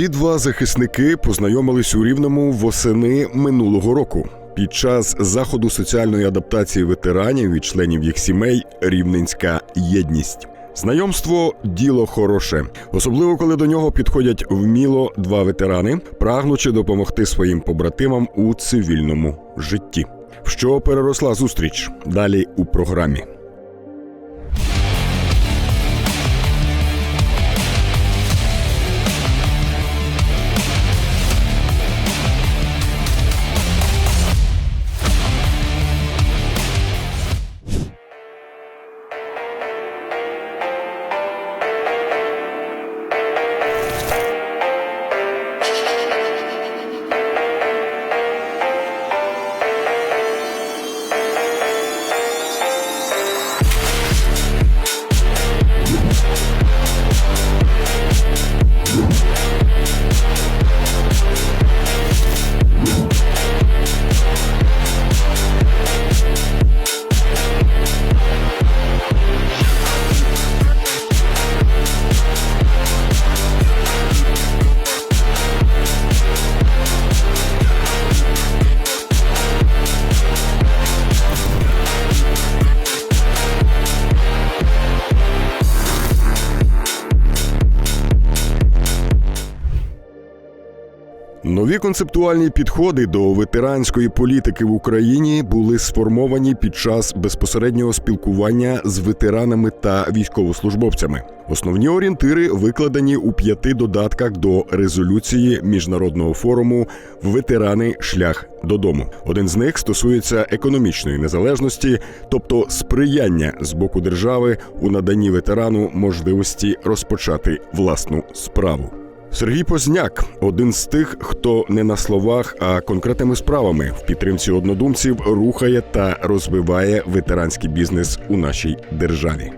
Ці два захисники познайомились у Рівному восени минулого року під час заходу соціальної адаптації ветеранів і членів їх сімей Рівненська єдність. Знайомство діло хороше, особливо коли до нього підходять вміло два ветерани, прагнучи допомогти своїм побратимам у цивільному житті. Що переросла зустріч? Далі у програмі. Нові концептуальні підходи до ветеранської політики в Україні були сформовані під час безпосереднього спілкування з ветеранами та військовослужбовцями. Основні орієнтири викладені у п'яти додатках до резолюції міжнародного форуму Ветерани шлях додому. Один з них стосується економічної незалежності, тобто сприяння з боку держави у наданні ветерану можливості розпочати власну справу. Сергій Позняк один з тих, хто не на словах, а конкретними справами в підтримці однодумців рухає та розвиває ветеранський бізнес у нашій державі.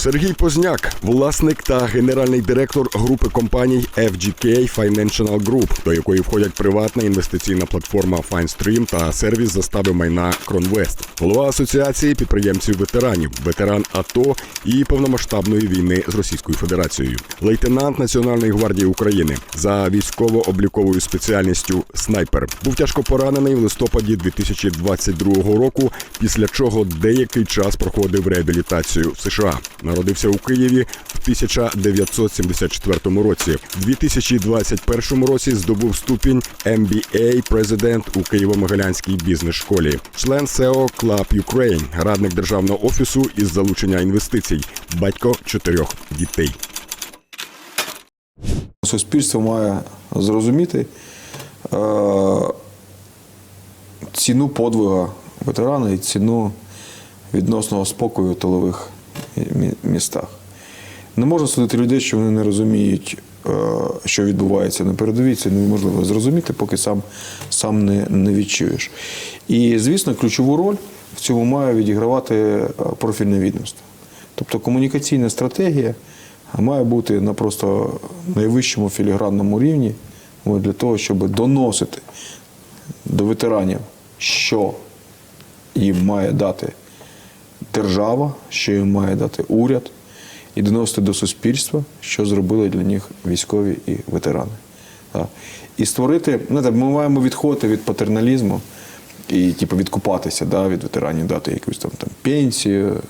Сергій Позняк, власник та генеральний директор групи компаній FGK Financial Group, до якої входять приватна інвестиційна платформа FineStream та сервіс застави майна Кронвест, голова асоціації підприємців ветеранів, ветеран АТО і повномасштабної війни з Російською Федерацією, лейтенант Національної гвардії України за військово-обліковою спеціальністю снайпер. Був тяжко поранений в листопаді 2022 року, після чого деякий час проходив реабілітацію в США. Народився у Києві в 1974 році. В 2021 році здобув ступінь MBA президент у Києво-Могилянській бізнес-школі, член SEO Club Ukraine, радник державного офісу із залучення інвестицій, батько чотирьох дітей. Суспільство має зрозуміти е, ціну подвига ветерана і ціну відносного спокою тилових містах. Не можна судити людей, що вони не розуміють, е, що відбувається на передовій. Це неможливо зрозуміти, поки сам, сам не, не відчуєш. І, звісно, ключову роль в цьому має відігравати е, профільне відомство. Тобто комунікаційна стратегія має бути на просто найвищому філігранному рівні для того, щоб доносити до ветеранів, що їм має дати держава, що їм має дати уряд, і доносити до суспільства, що зробили для них військові і ветерани. Так. І створити, знаєте, ми маємо відходити від патерналізму і типу, відкупатися да, від ветеранів, дати якусь там, там пенсію,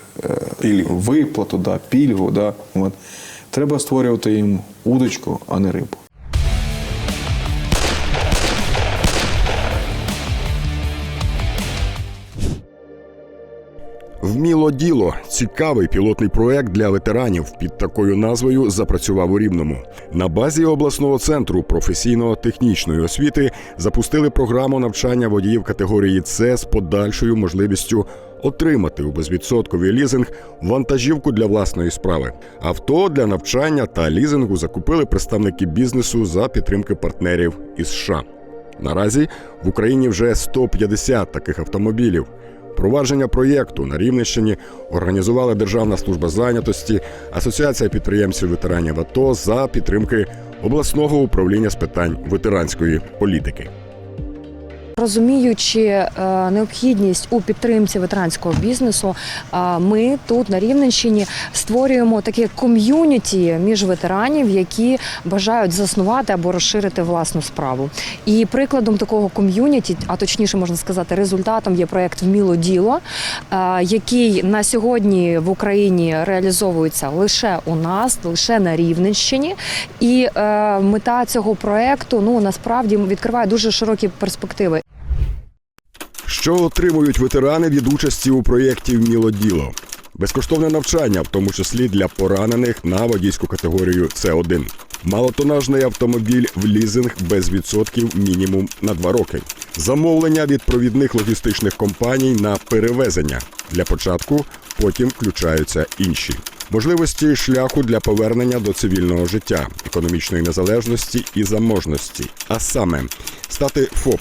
е, виплату, да, пільгу. Да, от. Треба створювати їм удочку, а не рибу. Вміло діло цікавий пілотний проект для ветеранів під такою назвою запрацював у Рівному. На базі обласного центру професійно-технічної освіти запустили програму навчання водіїв категорії С з подальшою можливістю отримати у безвідсотковий лізинг вантажівку для власної справи. Авто для навчання та лізингу закупили представники бізнесу за підтримки партнерів із США. Наразі в Україні вже 150 таких автомобілів. Провадження проєкту на Рівненщині організувала Державна служба зайнятості, Асоціація підприємців ветеранів АТО за підтримки обласного управління з питань ветеранської політики. Розуміючи е, необхідність у підтримці ветеранського бізнесу, е, ми тут на Рівненщині створюємо таке ком'юніті між ветеранів, які бажають заснувати або розширити власну справу. І прикладом такого ком'юніті, а точніше можна сказати, результатом є проект Вміло діло, е, який на сьогодні в Україні реалізовується лише у нас, лише на Рівненщині. І мета цього проекту ну насправді відкриває дуже широкі перспективи. Що отримують ветерани від участі у проєкті «Вміло діло»? Безкоштовне навчання, в тому числі для поранених на водійську категорію С1. Малотонажний автомобіль в лізинг без відсотків мінімум на два роки. Замовлення від провідних логістичних компаній на перевезення. Для початку потім включаються інші. Можливості шляху для повернення до цивільного життя, економічної незалежності і заможності, а саме стати ФОП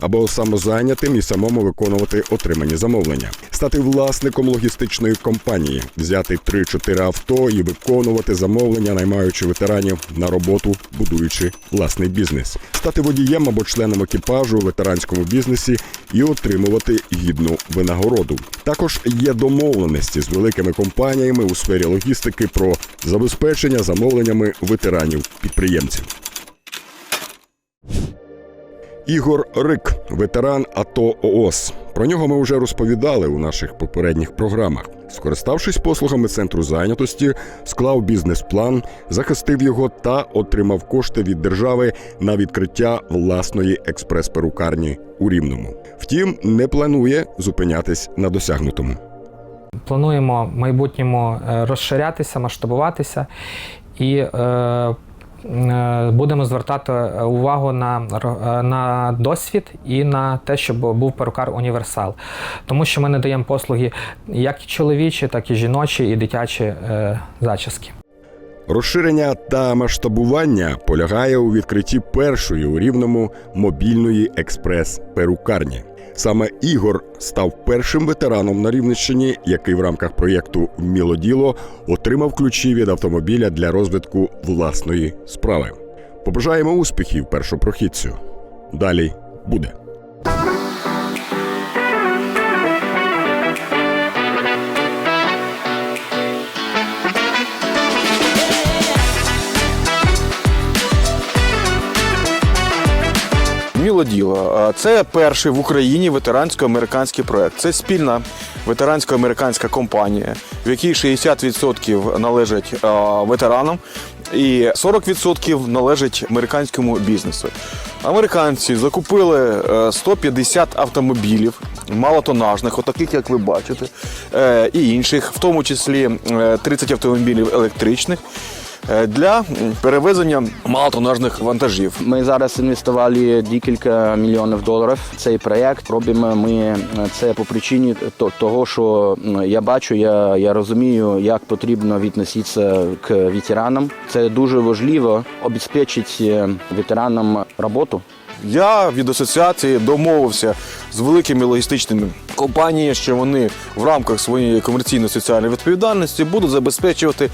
або самозайнятим і самому виконувати отримані замовлення, стати власником логістичної компанії, взяти 3-4 авто і виконувати замовлення, наймаючи ветеранів на роботу, будуючи власний бізнес, стати водієм або членом екіпажу у ветеранському бізнесі і отримувати гідну винагороду. Також є домовленості з великими компаніями у сфері логістики про забезпечення замовленнями ветеранів підприємців. Ігор Рик, ветеран АТО ООС. Про нього ми вже розповідали у наших попередніх програмах. Скориставшись послугами центру зайнятості, склав бізнес-план, захистив його та отримав кошти від держави на відкриття власної експрес-перукарні у Рівному. Втім, не планує зупинятись на досягнутому. Плануємо в майбутньому е, розширятися, масштабуватися і е, будемо звертати увагу на, е, на досвід і на те, щоб був перукар універсал. Тому що ми надаємо послуги як і чоловічі, так і жіночі, і дитячі е, зачіски. Розширення та масштабування полягає у відкритті першої у рівному мобільної експрес-перукарні. Саме Ігор став першим ветераном на Рівненщині, який в рамках проєкту «Вміло діло» отримав ключі від автомобіля для розвитку власної справи. Побажаємо успіхів першопрохідцю. Далі буде. Міло діло. Це перший в Україні ветерансько-американський проект. Це спільна ветерансько-американська компанія, в якій 60% належать ветеранам і 40% належить американському бізнесу. Американці закупили е, 150 автомобілів малотонажних, отаких, як ви бачите, е, і інших, в тому числі е, 30 автомобілів електричних. Е, Для перевезення малотонажних вантажів. Ми зараз інвестували декілька мільйонів доларів в цей проєкт. Робимо ми е, це по причині того, що я бачу, я, я розумію, як потрібно відноситися к ветеранам. Це дуже важливо обезпечити ветеранам роботу. Я від асоціації домовився з великими логістичними компаніями, що вони в рамках своєї комерційно-соціальної відповідальності будуть забезпечувати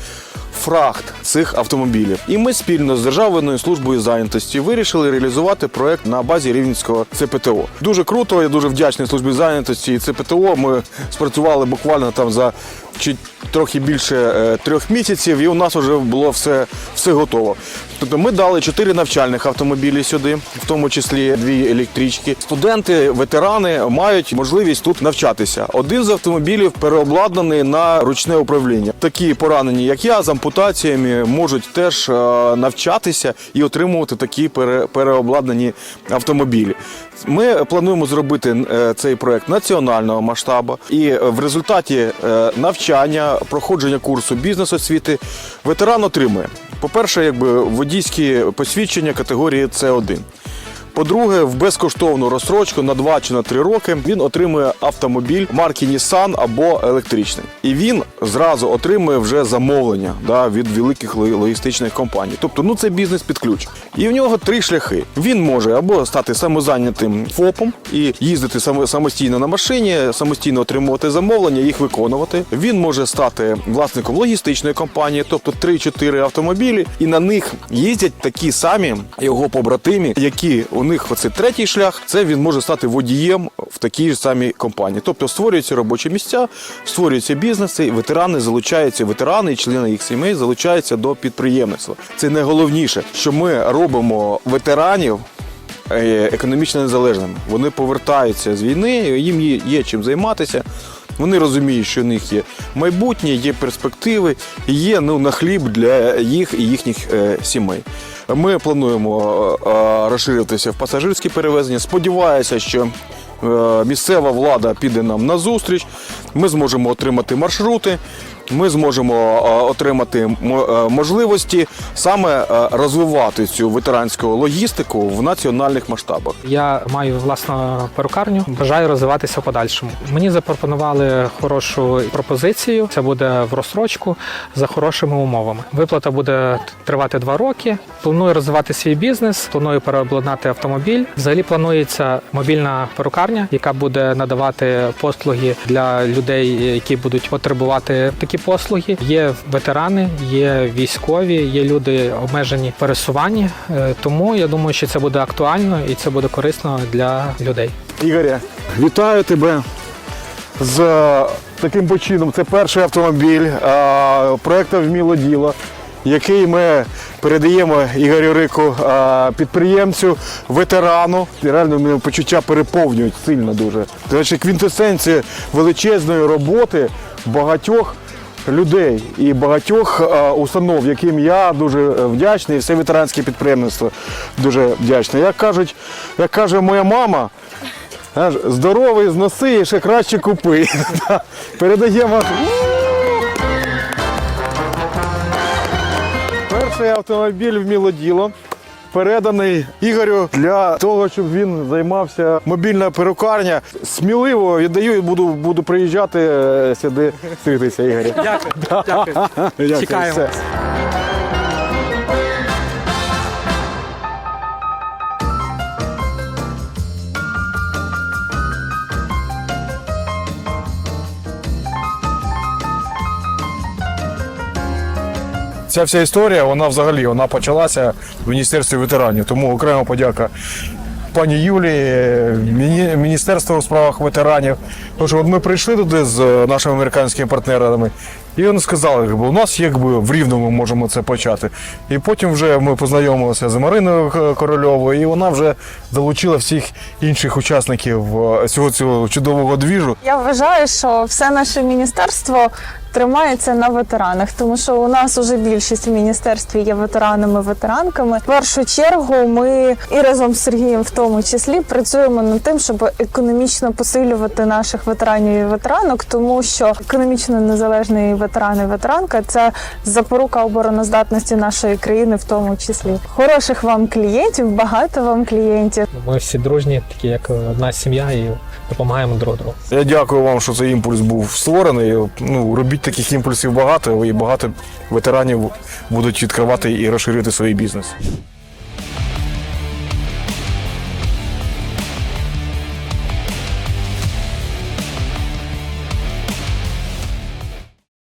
фрахт цих автомобілів. І ми спільно з Державною службою зайнятості вирішили реалізувати проект на базі Рівненського ЦПТО. Дуже круто, я дуже вдячний службі зайнятості і ЦПТО. Ми спрацювали буквально там за чи трохи більше е, трьох місяців, і у нас вже було все, все готово. Тобто ми дали чотири навчальних автомобілі сюди, в тому числі дві електрички. Студенти, ветерани мають можливість тут навчатися. Один з автомобілів переобладнаний на ручне управління. Такі поранені, як я, з ампутаціями, можуть теж е, навчатися і отримувати такі пере- переобладнані автомобілі. Ми плануємо зробити е, цей проект національного масштабу, і е, в результаті навчання, проходження курсу бізнес-освіти ветеран отримує. По-перше, якби водійські посвідчення категорії С1. По-друге, в безкоштовну розстрочку на 2 чи на 3 роки він отримує автомобіль марки Nissan або електричний. І він зразу отримує вже замовлення да, від великих логістичних компаній. Тобто, ну це бізнес під ключ. І в нього три шляхи. Він може або стати самозайнятим ФОПом і їздити самостійно на машині, самостійно отримувати замовлення, їх виконувати. Він може стати власником логістичної компанії, тобто 3-4 автомобілі, і на них їздять такі самі його побратимі, які у них оце третій шлях. Це він може стати водієм в такій ж самій компанії. Тобто створюються робочі місця, створюються бізнеси, ветерани залучаються, ветерани і члени їх сімей залучаються до підприємництва. Це найголовніше, що ми робимо ветеранів. е, Економічно незалежними. Вони повертаються з війни, їм є, чим займатися. Вони розуміють, що в них є майбутнє, є перспективи, є ну, на хліб для їх і їхніх е, сімей. Ми плануємо е, е, розширитися в пасажирські перевезення. Сподіваюся, що е, місцева влада піде нам на зустріч. Ми зможемо отримати маршрути. Ми зможемо е, отримати е, можливості саме е, розвивати цю ветеранську логістику в національних масштабах. Я маю власну перукарню, бажаю розвиватися в подальшому. Мені запропонували хорошу пропозицію. Це буде в розстрочку за хорошими умовами. Виплата буде тривати два роки. Планую розвивати свій бізнес, планую переобладнати автомобіль. Взагалі планується мобільна перукарня, яка буде надавати послуги для людей, які будуть потребувати такі послуги. Є ветерани, є військові, є люди обмежені пересуванні. Е, Тому я думаю, що це буде актуально і це буде корисно для людей. Ігоря, вітаю тебе з е, таким почином. Це перший автомобіль е, проекту Вміло діло, який ми передаємо Ігорю Рику, підприємцю, ветерану. Реально мене почуття переповнюють сильно дуже. Це квінтесенція величезної роботи багатьох. Людей і багатьох е, установ, яким я дуже е, вдячний, і все ветеранське підприємництво дуже вдячне. Як кажуть, як каже моя мама, здоровий зноси і ще краще купи. Передаємо. Перший автомобіль в Мілоділо. Переданий Ігорю для того, щоб він займався мобільна перукарня. Сміливо віддаю і буду, буду приїжджати е, сюди стрітися, Ігоря. Дякую. Дякую. Дякую, Чекаємо. все. Ця вся історія, вона взагалі вона почалася в Міністерстві ветеранів. Тому окрема подяка пані Юлії, міні- Міністерству у справах ветеранів. Що от ми прийшли туди з нашими американськими партнерами, і вони сказали, якби, у нас якби в Рівному можемо це почати. І потім вже ми познайомилися з Мариною Корольовою, і вона вже залучила всіх інших учасників е, цього цього чудового двіжу. Я вважаю, що все наше міністерство тримається на ветеранах, тому що у нас уже більшість в міністерстві є ветеранами, ветеранками. В першу чергу ми і разом з Сергієм, в тому числі, працюємо над тим, щоб економічно посилювати наших ветеранів і ветеранок, тому що економічно незалежний ветеран і ветеранка це запорука обороноздатності нашої країни, в тому числі. Хороших вам клієнтів, багато вам клієнтів. Ми всі дружні, такі як одна сім'я, і допомагаємо друг другу. Я дякую вам, що цей імпульс був створений. Ну, робіть таких імпульсів багато, і багато ветеранів будуть відкривати і розширити свій бізнес.